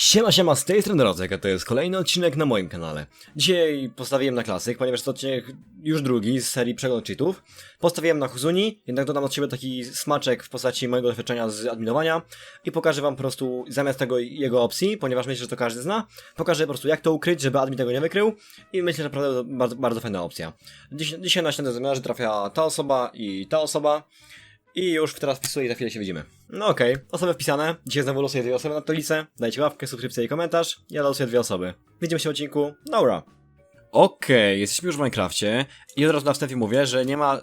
Siema, siema, z tej strony Rodzek, a to jest kolejny odcinek na moim kanale. Dzisiaj postawiłem na klasyk, ponieważ to odcinek już drugi z serii Przegląd Cheatów. Postawiłem na Huzuni, jednak dodam od siebie taki smaczek w postaci mojego doświadczenia z adminowania i pokażę wam po prostu zamiast tego jego opcji, ponieważ myślę, że to każdy zna, pokażę po prostu jak to ukryć, żeby admin tego nie wykrył i myślę, że naprawdę to bardzo, bardzo fajna opcja. Dziś, dzisiaj na śniadanie zamiarze trafia ta osoba i ta osoba. I już teraz wpisuję i za chwilę się widzimy. No okej, osoby wpisane. Dzisiaj znowu losuję dwie osoby na tablicy. Dajcie łapkę, subskrypcję i komentarz. Ja losuję dwie osoby. Widzimy się w odcinku. Dobra. Okej, jesteśmy już w Minecrafcie i od razu na wstępie mówię, że nie ma...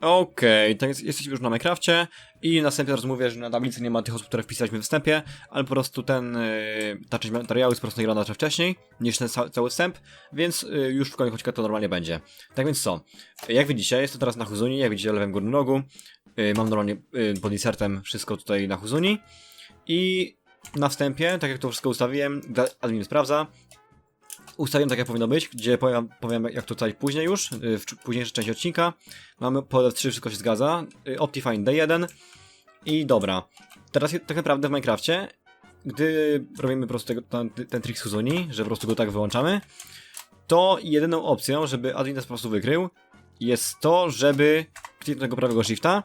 Okej, to jest, jesteśmy już na Minecrafcie i następnie teraz mówię, że na tablicy nie ma tych osób, które wpisaliśmy w wstępie, ale po prostu ten, yy, ta część materiału jest po prostu nagrana trochę wcześniej niż ten ca cały wstęp, więc yy, już w odcinkach to normalnie będzie. Tak więc co, jak widzicie, jest to teraz na Huzuni, jak widzicie lewym górnym rogu, yy, mam normalnie yy, pod insertem wszystko tutaj na Huzuni i na wstępie, tak jak to wszystko ustawiłem, admin sprawdza, ustawiłem tak jak powinno być, gdzie powiem, powiem jak tutaj później już, yy, w późniejszej części odcinka. Mamy po F3 wszystko się zgadza, yy, Optifine D1 i dobra. Teraz tak naprawdę w Minecrafcie, gdy robimy po prostu tego, ten, ten trik z Huzuni, że po prostu go tak wyłączamy, to jedyną opcją, żeby admin nas po prostu wykrył, jest to, żeby kliknąć tego prawego shifta,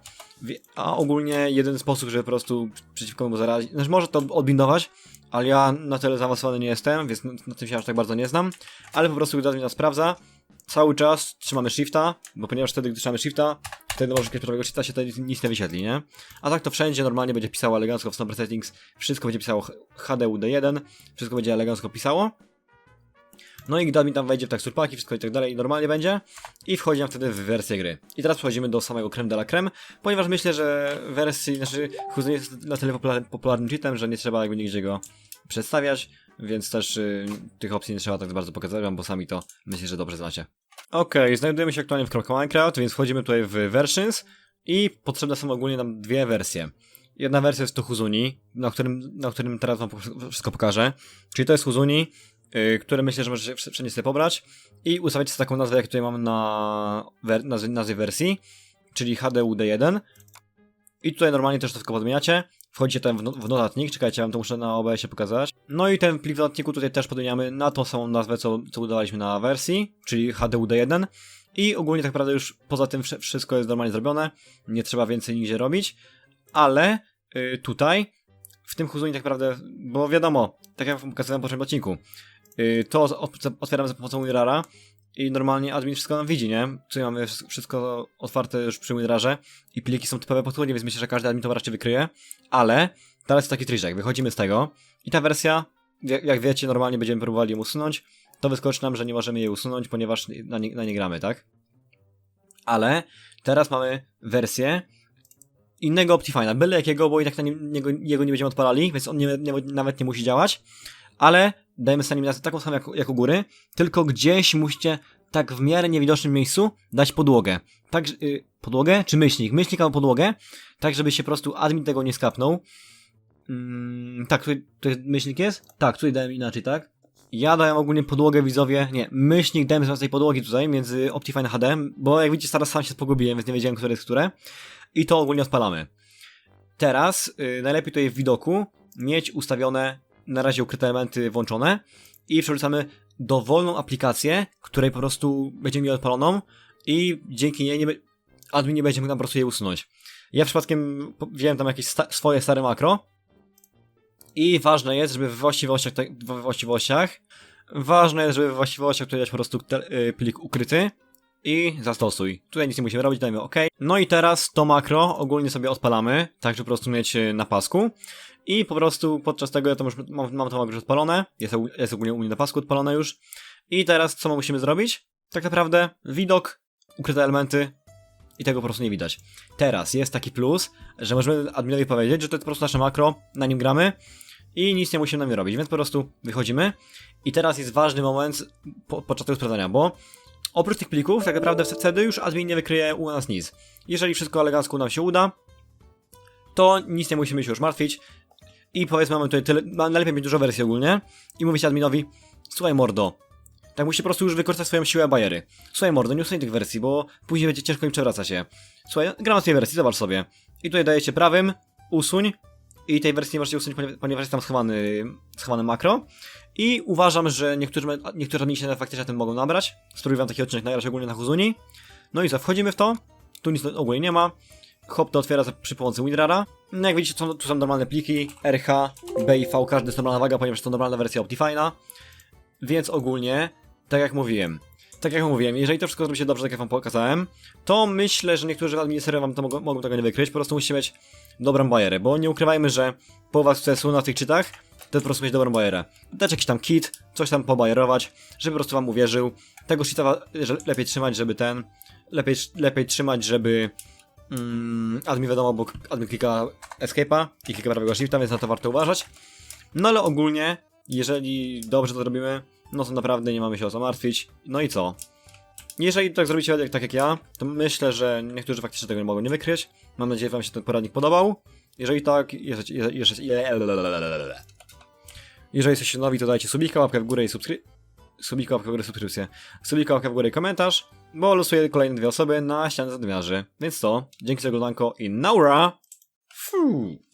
a ogólnie jeden sposób, żeby po prostu przeciwko mu zarazić, znaczy może to odbindować, ale ja na tyle zaawansowany nie jestem, więc na tym się aż tak bardzo nie znam, ale po prostu gdy admin nas sprawdza, cały czas trzymamy shifta, bo ponieważ wtedy, gdy trzymamy shifta, wtedy może kliknąć prawego shifta się wtedy nic nie wyświetli, nie? A tak to wszędzie normalnie będzie pisało elegancko w Snowbird Settings, wszystko będzie pisało HDUD1, wszystko będzie elegancko pisało. No i gdy admin tam wejdzie w tekstur paki, wszystko i tak dalej, normalnie będzie. I wchodzi nam wtedy w wersję gry. I teraz przechodzimy do samego creme de la creme, ponieważ myślę, że wersji, znaczy Huzon jest na tyle popular- popularnym cheatem, że nie trzeba jakby nigdzie go przedstawiać, więc też y, tych opcji nie trzeba tak bardzo pokazać wam, bo sami to myślę, że dobrze znacie. Okej, znajdujemy się aktualnie w kropka Minecraft, więc wchodzimy tutaj w versions i potrzebne są ogólnie nam dwie wersje. Jedna wersja jest to Huzuni, na którym, na którym teraz wam wszystko pokażę. Czyli to jest Huzuni, które myślę, że możecie wsz- wszędzie sobie pobrać i ustawić sobie taką nazwę, jak tutaj mam na wer- nazwie, wersji, czyli HDUD1. I tutaj normalnie też to wszystko podmieniacie. Wchodzicie tam w, no- w notatnik, czekajcie, ja wam to muszę na OBS-ie pokazać. No i ten plik w notatniku tutaj też podmieniamy na tą samą nazwę, co, co udawaliśmy na wersji, czyli HDUD1. I ogólnie tak naprawdę już poza tym wsz- wszystko jest normalnie zrobione, nie trzeba więcej nigdzie robić, ale y, tutaj, w tym Huzunie tak naprawdę, bo wiadomo, tak jak wam pokazałem w poprzednim odcinku, y, to z- op- za- pomocą WinRara i normalnie admin wszystko nam widzi, nie? Tutaj mamy wsz- wszystko otwarte już przy WinRarze i pliki są typowe podwójnie, więc myślę, że każdy admin to raczej wykryje, ale teraz jest taki triczek, wychodzimy z tego i ta wersja, jak, wiecie, normalnie będziemy próbowali ją usunąć, to wyskoczy nam, że nie możemy jej usunąć, ponieważ na nie, na nie gramy, tak? Ale teraz mamy wersję innego Optifine'a, byle jakiego, bo i tak na nim, niego, jego nie będziemy odpalali, więc on nie, nie, nawet nie musi działać, ale dajemy sobie nazwę taką samą jak, jak u góry, tylko gdzieś musicie tak w miarę niewidocznym miejscu dać podłogę. Tak, y, podłogę czy myślnik? Myślnik albo podłogę, tak żeby się po prostu admin tego nie skapnął. Mm, tak, tutaj, tutaj myślnik jest? Tak, tutaj dałem inaczej, tak? Ja dałem ogólnie podłogę widzowie, nie, myślnik dałem zamiast tej podłogi tutaj między Optifine HD, bo jak widzicie teraz sam się pogubiłem, więc nie wiedziałem, które jest które. I to ogólnie odpalamy. Teraz y, najlepiej tutaj w widoku mieć ustawione na razie ukryte elementy włączone i przerzucamy dowolną aplikację, której po prostu będziemy mieli odpaloną i dzięki niej nie, admin nie będzie mógł nam po prostu jej usunąć. Ja przypadkiem wziąłem tam jakieś sta swoje stare makro i ważne jest, żeby w właściwościach, te- właściwościach ważne jest, żeby w właściwościach tutaj dać po prostu y, plik ukryty i zastosuj. Tutaj nic nie musimy robić, dajmy OK. No i teraz to makro ogólnie sobie odpalamy, tak żeby po prostu mieć y, na pasku. I po prostu podczas tego ja to już mam, mam to makro już odpalone, jest, jest ogólnie u mnie na pasku odpalone już. I teraz co musimy zrobić? Tak naprawdę widok, ukryte elementy i tego po prostu nie widać. Teraz jest taki plus, że możemy adminowi powiedzieć, że to jest po prostu nasze makro, na nim gramy i nic nie musimy na nim robić, więc po prostu wychodzimy. I teraz jest ważny moment po, podczas tego sprawdzania, bo oprócz tych plików, tak naprawdę wtedy już admin nie wykryje u nas nic. Jeżeli wszystko elegancko nam się uda, to nic nie musimy się już martwić. I powiedzmy, mamy tutaj tyle, najlepiej mieć dużo wersji ogólnie i mówić adminowi, słuchaj mordo, tak musi po prostu już wykorzystać swoją siłę bajery. Słuchaj mordo, nie usuń tych wersji, bo później będzie ciężko im przewracać się. Słuchaj, gram na tej wersji, zobacz sobie. I tutaj dajecie prawym, usuń i tej wersji nie możecie usunąć, ponieważ- jest tam schowany, schowany makro. I uważam, że niektórzy, niektórzy admini się faktycznie na tym mogą nabrać. Spróbuję wam taki odcinek nagrać ogólnie na Huzuni. No i co, wchodzimy w to. Tu nic ogólnie nie ma. Hop to otwiera przy pomocy WinRara. No jak widzicie, tu są normalne pliki, RH, B i V, każdy jest normalna waga, ponieważ to normalna wersja Optifine'a. Więc ogólnie, tak jak mówiłem, tak jak mówiłem, jeżeli to wszystko zrobi się dobrze, tak jak wam pokazałem, to myślę, że niektórzy administratorzy wam to mogą, mogą tego nie wykryć, po prostu musicie mieć dobrą bajerę, bo nie ukrywajmy, że połowa sukcesu na tych czytach to po prostu mieć dobrą bajerę. Dać jakiś tam kit, coś tam pobajerować, żeby po prostu wam uwierzył. Tego że lepiej trzymać, żeby ten, lepiej, lepiej trzymać, żeby mm, admin wiadomo, bo admin klika escape'a i klika prawego shifta, więc na to warto uważać. No ale ogólnie, jeżeli dobrze to zrobimy, no to naprawdę nie mamy się o co martwić. No i co? Jeżeli tak zrobicie jak- tak jak ja, to myślę, że niektórzy faktycznie tego nie mogą nie wykryć. Mam nadzieję, że wam się ten poradnik podobał. Jeżeli tak, jeżeli, jeżeli, jeżeli jesteście nowi, to dajcie subika, łapkę w górę i subskry... Subika, łapkę w górę, subskrypcję. Subika, łapkę w górę i komentarz, bo losuję kolejne dwie osoby na ścianę zadmiarzy. Więc to, dzięki za oglądanko i naura! Fuu.